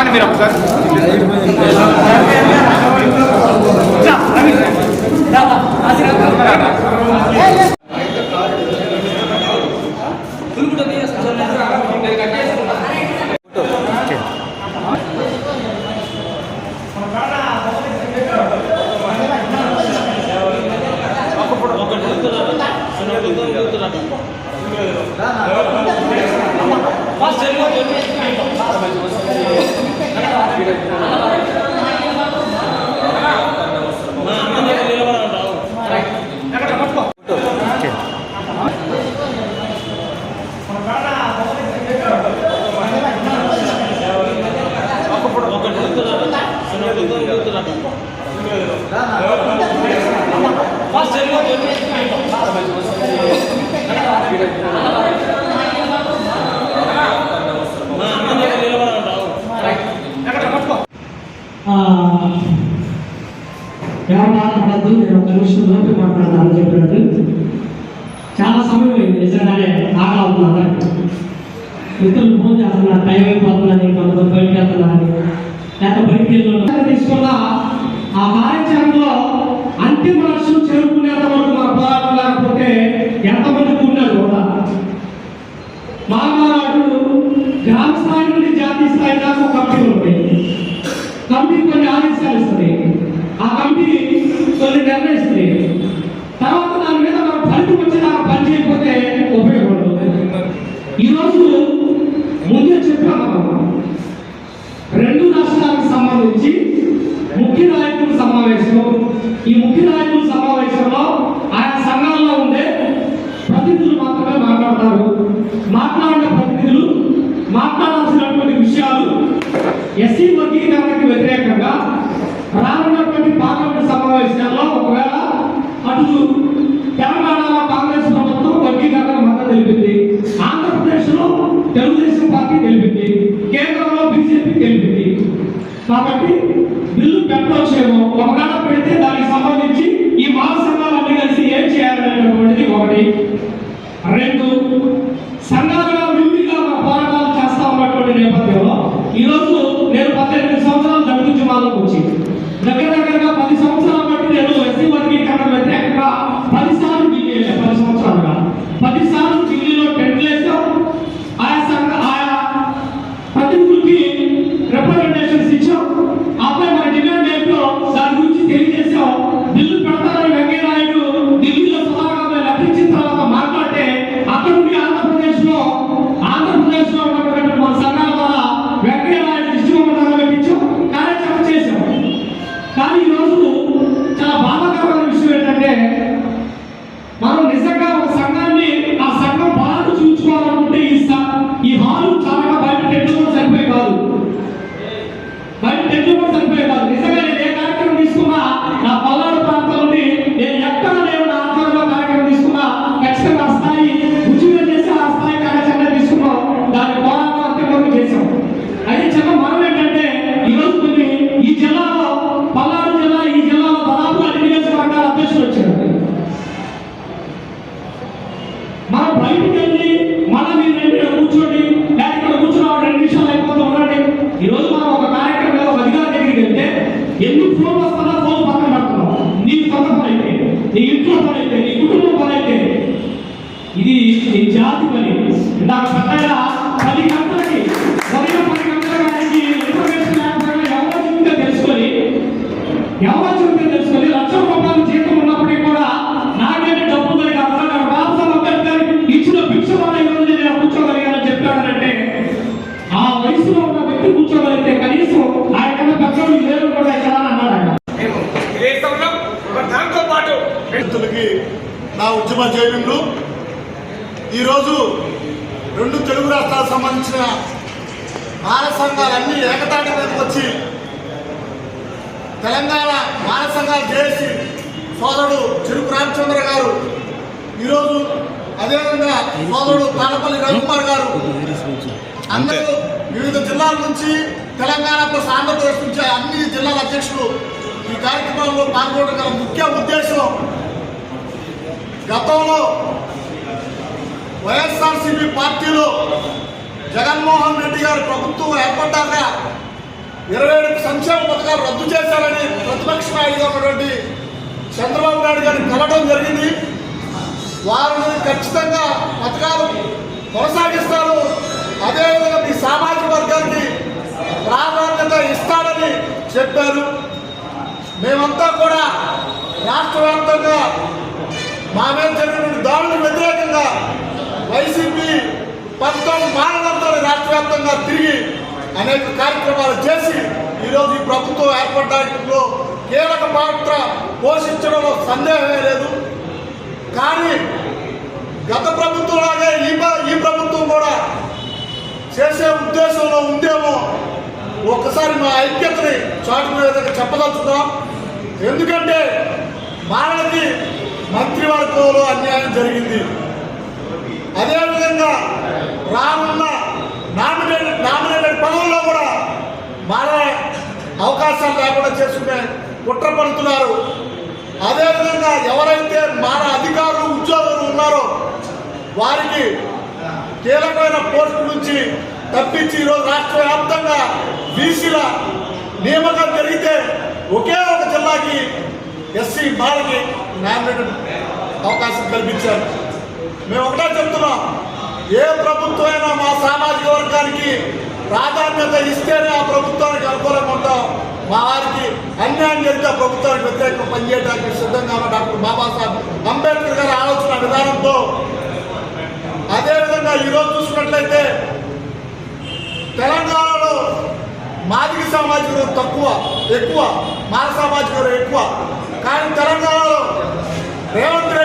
రాని మీరు ఒకసారి ఎవరు బాధపడద్దు నేను ఒక నిమిషం లోపి మాట్లాడతానని చెప్పినట్టు చాలా సమయం అయింది. నిజంగానే ఆకలి మిత్రులు ఫోన్ చేస్తున్నారు టైం అయిపోతున్నది కొంతమంది బయటకు వెళ్తున్నారని. లేకపోతే బయటికి వెళ్ళి తీసుకున్న ఆ కార్యాచరణలో అంతిమ లక్ష్యం చేరుకునేంత వరకు మన పోరాటం లేకపోతే ఎంతమంది ఉన్నారు కూడా. మానవాడు గ్రామ స్థాయి నుండి జాతీయ స్థాయి దాకా ఒక కమిటీ ఉంటాయి కమిటీ కొన్ని ఆదేశాలు ఇస్తుంది. నిర్ణయిస్తుంది తర్వాత దాని మీద మన ఫలితం వచ్చేదాకా పని చేయకపోతే ఉపయోగపడదు. ఈరోజు ముందే చెప్పాను రెండు రాష్ట్రాలకు సంబంధించి ముఖ్య నాయకుల సమావేశం. ఈ ముఖ్య నాయకుల సమావేశంలో ఆయా సంఘాల్లో ఉండే ప్రతినిధులు మాత్రమే మాట్లాడతారు. మాట్లాడిన ప్రతినిధులు మాట్లాడాల్సినటువంటి విషయాలు ఎస్సీ ఒకటి రెండు సంఘాలుగా విడిగా పోరాటాలు చేస్తా ఉన్నటువంటి నేపథ్యంలో ఈరోజు బయటికి వెళ్ళి మళ్ళీ మీరు కూర్చోండి. లేదా ఇక్కడ కూర్చున్న రెండు నిమిషాలు అయిపోతూ ఉండండి. మనం ఒక కార్యక్రమంలో ఒక అధికారి దగ్గరికి వెళ్తే ఎందుకు ఫోన్ వస్తుందో ఫోన్ పక్కన పెడుతున్నాం. నీ సొంత పని అయితే నీ ఇంట్లో పని అయితే నీ కుటుంబం పని అయితే. ఇది నీ జాతి పని. ఇందాక పెద్దగా పది గంటలకి ఉద్యమ జైలు ఈరోజు రెండు తెలుగు రాష్ట్రాలకు సంబంధించిన మాన సంఘాలన్నీ ఏకతాటి మీదకి వచ్చి తెలంగాణ మాన సంఘాలు చేసి సోదరుడు చెరుకు రామచంద్ర గారు ఈరోజు అదేవిధంగా సోదరుడు తాడపల్లి రవికుమార్ గారు అందరూ వివిధ జిల్లాల నుంచి తెలంగాణ ప్లస్ ఆంధ్రప్రదేశ్ నుంచి అన్ని జిల్లాల అధ్యక్షులు ఈ కార్యక్రమంలో పాల్గొనడం గల ముఖ్య ఉద్దేశం గతంలో వైఎస్ఆర్సీపీ పార్టీలో జగన్మోహన్ రెడ్డి గారు ప్రభుత్వం ఏర్పడ్డాక ఇరవై ఏడు సంక్షేమ పథకాలు రద్దు చేశారని ప్రతిపక్ష నాయకుడు ఉన్నటువంటి చంద్రబాబు నాయుడు గారిని కలవడం జరిగింది. వారిని ఖచ్చితంగా పథకాలు కొనసాగిస్తారు. అదేవిధంగా మీ సామాజిక వర్గానికి ప్రాధాన్యత ఇస్తాడని చెప్పారు. మేమంతా కూడా రాష్ట్ర వ్యాప్తంగా మా మీద జరిగిన దాడులకు వ్యతిరేకంగా వైసీపీ పథకం మానదంతా రాష్ట్ర వ్యాప్తంగా తిరిగి అనేక కార్యక్రమాలు చేసి ఈరోజు ఈ ప్రభుత్వం ఏర్పడడంలో కీలక పాత్ర పోషించడంలో సందేహమే లేదు. కానీ గత ప్రభుత్వంలాగే ఈ ఈ ప్రభుత్వం కూడా చేసే ఉద్దేశంలో ఉందేమో ఒక్కసారి మా ఐక్యతని చాటుకునే విధంగా చెప్పదలుచుదాం ఎందుకంటే మానవుడికి మంత్రివర్గంలో అన్యాయం జరిగింది. అదేవిధంగా రానున్న నామినేటెడ్ నామినేటెడ్ పదవుల్లో కూడా మారే అవకాశాలు లేకుండా చేసుకునే కుట్ర పడుతున్నారు. అదేవిధంగా ఎవరైతే మన అధికారులు ఉద్యోగులు ఉన్నారో వారికి కీలకమైన పోస్టు నుంచి తప్పించి ఈరోజు రాష్ట్ర వ్యాప్తంగా బీసీల నియామకం జరిగితే ఒకే ఒక జిల్లాకి ఎస్సీ బాలకి నామినేటెడ్ అవకాశం కల్పించారు. మేము ఒకటే చెప్తున్నాం ఏ ప్రభుత్వం అయినా మా సామాజిక వర్గానికి ప్రాధాన్యత ఇస్తేనే ఆ ప్రభుత్వానికి అనుకూలంగా ఉంటాం. మా వారికి అన్యాయం జరిగితే ప్రభుత్వానికి వ్యతిరేకంగా పనిచేయడానికి సిద్ధంగా ఉన్న డాక్టర్ బాబాసాహెబ్ అంబేద్కర్ గారి ఆలోచన విధానంతో. అదేవిధంగా ఈరోజు చూసుకున్నట్లయితే తెలంగాణలో మాదిక సామాజిక తక్కువ ఎక్కువ మాన సామాజిక ఎక్కువ. కానీ తెలంగాణలో రేవంత్ రెడ్డి